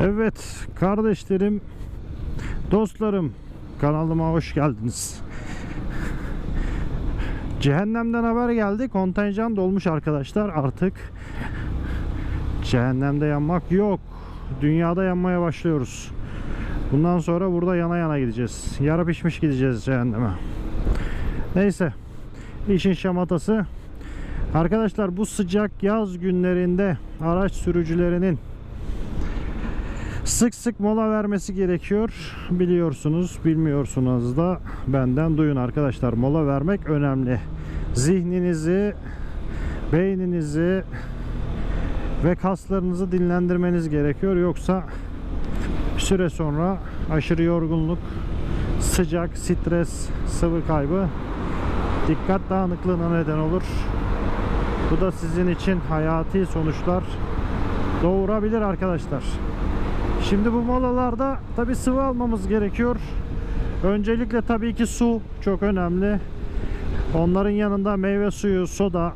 Evet kardeşlerim dostlarım kanalıma hoş geldiniz. Cehennemden haber geldi. Kontenjan dolmuş arkadaşlar. Artık cehennemde yanmak yok. Dünyada yanmaya başlıyoruz. Bundan sonra burada yana yana gideceğiz. Yara pişmiş gideceğiz cehenneme. Neyse. işin şamatası. Arkadaşlar bu sıcak yaz günlerinde araç sürücülerinin sık sık mola vermesi gerekiyor. Biliyorsunuz, bilmiyorsunuz da benden duyun arkadaşlar. Mola vermek önemli. Zihninizi, beyninizi ve kaslarınızı dinlendirmeniz gerekiyor. Yoksa süre sonra aşırı yorgunluk, sıcak, stres, sıvı kaybı dikkat dağınıklığına neden olur. Bu da sizin için hayati sonuçlar doğurabilir arkadaşlar. Şimdi bu molalarda tabi sıvı almamız gerekiyor. Öncelikle tabii ki su çok önemli. Onların yanında meyve suyu, soda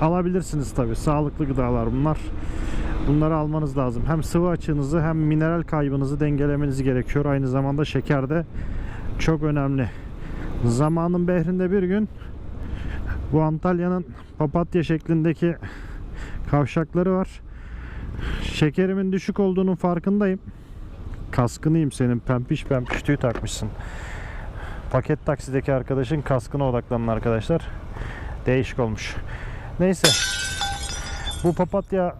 alabilirsiniz tabi. Sağlıklı gıdalar bunlar. Bunları almanız lazım. Hem sıvı açığınızı hem mineral kaybınızı dengelemeniz gerekiyor. Aynı zamanda şeker de çok önemli. Zamanın behrinde bir gün bu Antalya'nın papatya şeklindeki kavşakları var. Şekerimin düşük olduğunun farkındayım. Kaskınıyım senin pempiş pempiş tüy takmışsın. Paket taksideki arkadaşın kaskına odaklanın arkadaşlar. Değişik olmuş. Neyse. Bu papatya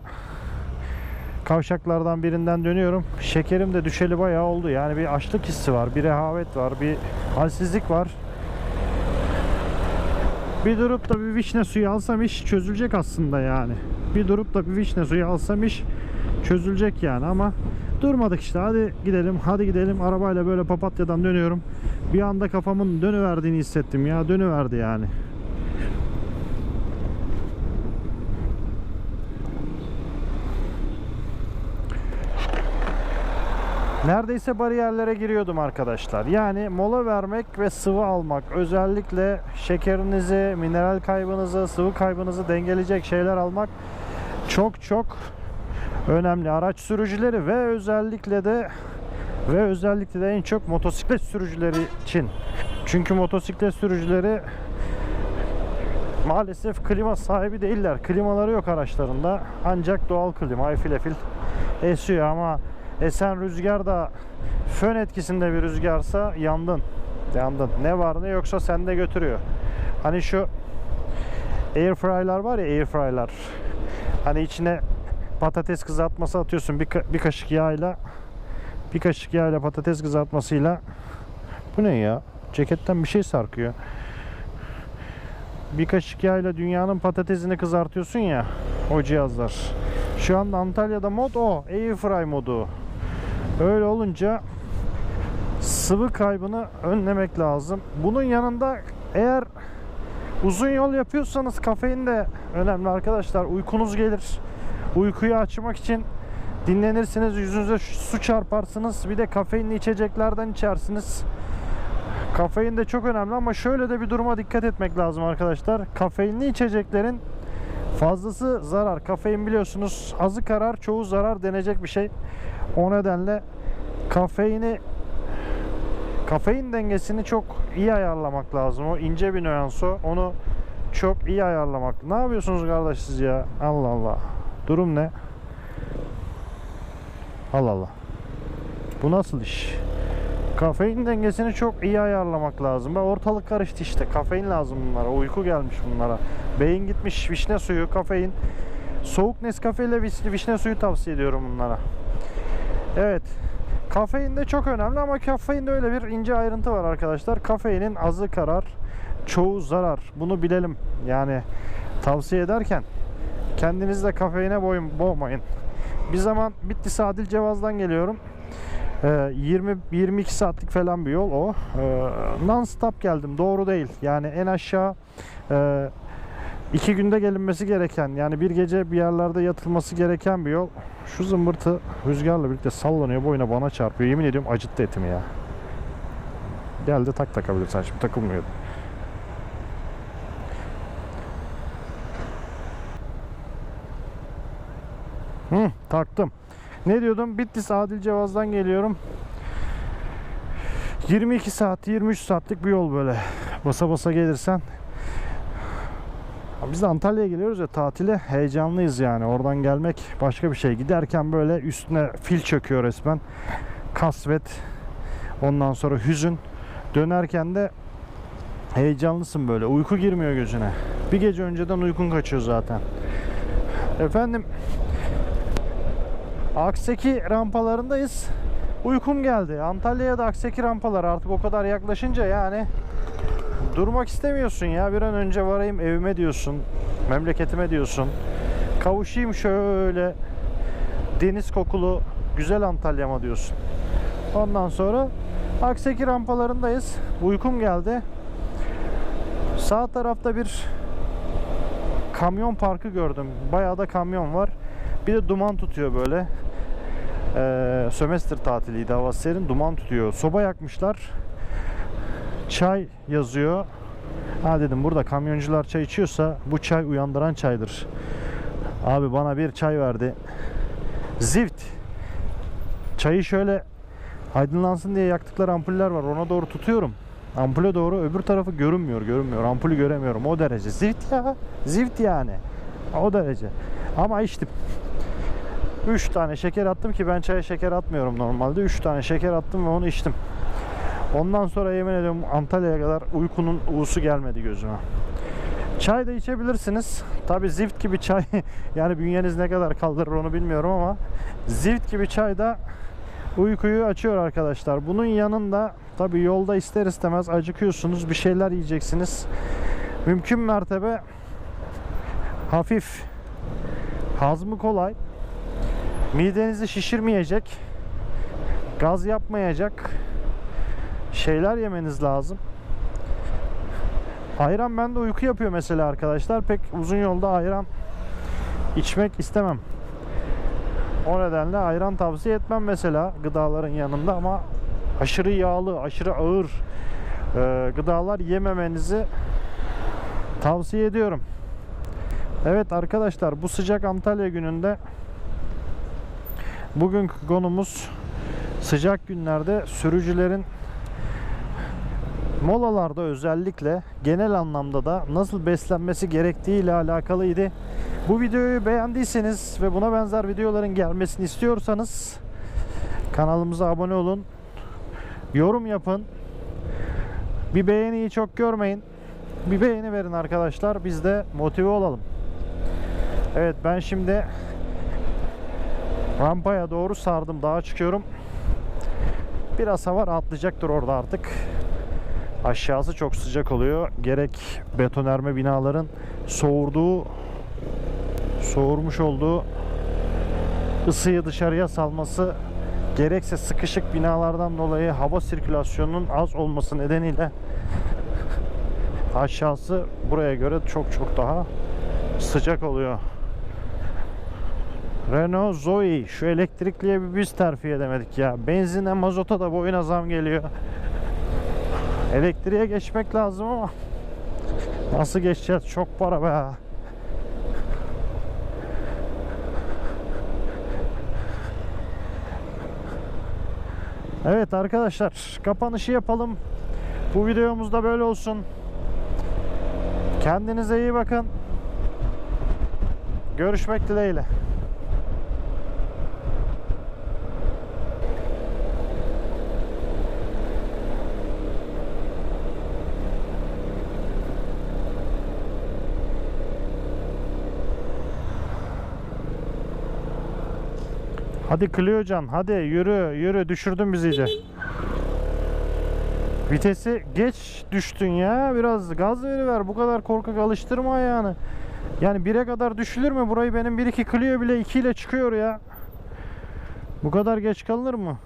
kavşaklardan birinden dönüyorum. Şekerim de düşeli bayağı oldu. Yani bir açlık hissi var, bir rehavet var, bir halsizlik var. Bir durup da bir vişne suyu alsam iş çözülecek aslında yani. Bir durup da bir vişne suyu alsam iş çözülecek yani ama durmadık işte. Hadi gidelim, hadi gidelim. Arabayla böyle papatyadan dönüyorum. Bir anda kafamın dönüverdiğini hissettim ya. Dönüverdi yani. Neredeyse bariyerlere giriyordum arkadaşlar. Yani mola vermek ve sıvı almak özellikle şekerinizi, mineral kaybınızı, sıvı kaybınızı dengeleyecek şeyler almak çok çok önemli. Araç sürücüleri ve özellikle de ve özellikle de en çok motosiklet sürücüleri için. Çünkü motosiklet sürücüleri maalesef klima sahibi değiller. Klimaları yok araçlarında. Ancak doğal klima efil efil esiyor ama esen rüzgar da fön etkisinde bir rüzgarsa yandın. Yandın. Ne var ne yoksa sende götürüyor. Hani şu airfryer'lar var ya airfryer'lar. Hani içine patates kızartması atıyorsun bir, ka- bir kaşık yağıyla bir kaşık yağıyla patates kızartmasıyla bu ne ya? Ceketten bir şey sarkıyor. Bir kaşık yağıyla dünyanın patatesini kızartıyorsun ya o cihazlar. Şu anda Antalya'da mod o. Airfry modu. Öyle olunca sıvı kaybını önlemek lazım. Bunun yanında eğer uzun yol yapıyorsanız kafein de önemli arkadaşlar. Uykunuz gelir. Uykuyu açmak için dinlenirsiniz. Yüzünüze su çarparsınız. Bir de kafeinli içeceklerden içersiniz. Kafein de çok önemli ama şöyle de bir duruma dikkat etmek lazım arkadaşlar. Kafeinli içeceklerin fazlası zarar. Kafein biliyorsunuz azı karar, çoğu zarar denecek bir şey. O nedenle kafeini kafein dengesini çok iyi ayarlamak lazım. O ince bir nüans o. Onu çok iyi ayarlamak. Ne yapıyorsunuz kardeş siz ya? Allah Allah. Durum ne? Allah Allah. Bu nasıl iş? Kafein dengesini çok iyi ayarlamak lazım. Ve ortalık karıştı işte. Kafein lazım bunlara. Uyku gelmiş bunlara. Beyin gitmiş vişne suyu, kafein. Soğuk Nescafe ile viş- vişne suyu tavsiye ediyorum bunlara. Evet. Kafein de çok önemli ama kafeinde öyle bir ince ayrıntı var arkadaşlar. Kafeinin azı karar, çoğu zarar. Bunu bilelim. Yani tavsiye ederken kendinizi de kafeine boyun, boğmayın. Bir zaman Bitti Sadil Cevaz'dan geliyorum. Ee, 20 22 saatlik falan bir yol o. Ee, non stop geldim. Doğru değil. Yani en aşağı e, iki günde gelinmesi gereken yani bir gece bir yerlerde yatılması gereken bir yol. Şu zımbırtı rüzgarla birlikte sallanıyor boyuna bana çarpıyor. Yemin ediyorum acıttı etimi ya. Geldi tak takabilirsen şimdi takılmıyor. Hı, taktım. Ne diyordum? Bitlis Adil Cevaz'dan geliyorum. 22 saat, 23 saatlik bir yol böyle. Basa basa gelirsen. Biz de Antalya'ya geliyoruz ya tatile heyecanlıyız yani. Oradan gelmek başka bir şey. Giderken böyle üstüne fil çöküyor resmen. Kasvet. Ondan sonra hüzün. Dönerken de heyecanlısın böyle. Uyku girmiyor gözüne. Bir gece önceden uykun kaçıyor zaten. Efendim Akseki rampalarındayız. Uykum geldi. Antalya'ya da Akseki rampalar artık o kadar yaklaşınca yani durmak istemiyorsun ya. Bir an önce varayım evime diyorsun. Memleketime diyorsun. Kavuşayım şöyle deniz kokulu güzel Antalya'ma diyorsun. Ondan sonra Akseki rampalarındayız. Uykum geldi. Sağ tarafta bir kamyon parkı gördüm. Bayağı da kamyon var. Bir de duman tutuyor böyle. Ee, sömestr tatiliydi hava serin. Duman tutuyor. Soba yakmışlar. Çay yazıyor. Ha dedim burada kamyoncular çay içiyorsa bu çay uyandıran çaydır. Abi bana bir çay verdi. Zift. Çayı şöyle aydınlansın diye yaktıkları ampuller var. Ona doğru tutuyorum. Ampule doğru öbür tarafı görünmüyor, görünmüyor. Ampulü göremiyorum. O derece. Zift ya. Zift yani. O derece. Ama içtim. 3 tane şeker attım ki ben çaya şeker atmıyorum normalde. 3 tane şeker attım ve onu içtim. Ondan sonra yemin ediyorum Antalya'ya kadar uykunun uğusu gelmedi gözüme. Çay da içebilirsiniz. Tabi zift gibi çay yani bünyeniz ne kadar kaldırır onu bilmiyorum ama zift gibi çay da uykuyu açıyor arkadaşlar. Bunun yanında tabi yolda ister istemez acıkıyorsunuz bir şeyler yiyeceksiniz. Mümkün mertebe hafif hazmı kolay midenizi şişirmeyecek gaz yapmayacak şeyler yemeniz lazım. Ayran bende uyku yapıyor mesela arkadaşlar. Pek uzun yolda ayran içmek istemem. O nedenle ayran tavsiye etmem mesela gıdaların yanında ama aşırı yağlı, aşırı ağır e, gıdalar yememenizi tavsiye ediyorum. Evet arkadaşlar bu sıcak Antalya gününde bugünkü konumuz sıcak günlerde sürücülerin molalarda özellikle genel anlamda da nasıl beslenmesi gerektiği ile alakalıydı. Bu videoyu beğendiyseniz ve buna benzer videoların gelmesini istiyorsanız kanalımıza abone olun. Yorum yapın. Bir beğeniyi çok görmeyin. Bir beğeni verin arkadaşlar. Biz de motive olalım. Evet ben şimdi rampaya doğru sardım. Dağa çıkıyorum. Biraz hava rahatlayacaktır orada artık. Aşağısı çok sıcak oluyor. Gerek betonerme binaların soğurduğu soğurmuş olduğu ısıyı dışarıya salması gerekse sıkışık binalardan dolayı hava sirkülasyonunun az olması nedeniyle aşağısı buraya göre çok çok daha sıcak oluyor. Renault Zoe şu elektrikliye bir biz terfi edemedik ya. Benzine mazota da boyuna zam geliyor. Elektriğe geçmek lazım ama nasıl geçeceğiz? Çok para be. Evet arkadaşlar kapanışı yapalım. Bu videomuz da böyle olsun. Kendinize iyi bakın. Görüşmek dileğiyle. Hadi Clio'can hadi yürü yürü düşürdün bizi iyice. Vitesi geç düştün ya biraz gaz veriver bu kadar korkak alıştırma ayağını. Yani 1'e kadar düşülür mü burayı benim 1-2 Clio bile 2 ile çıkıyor ya. Bu kadar geç kalınır mı?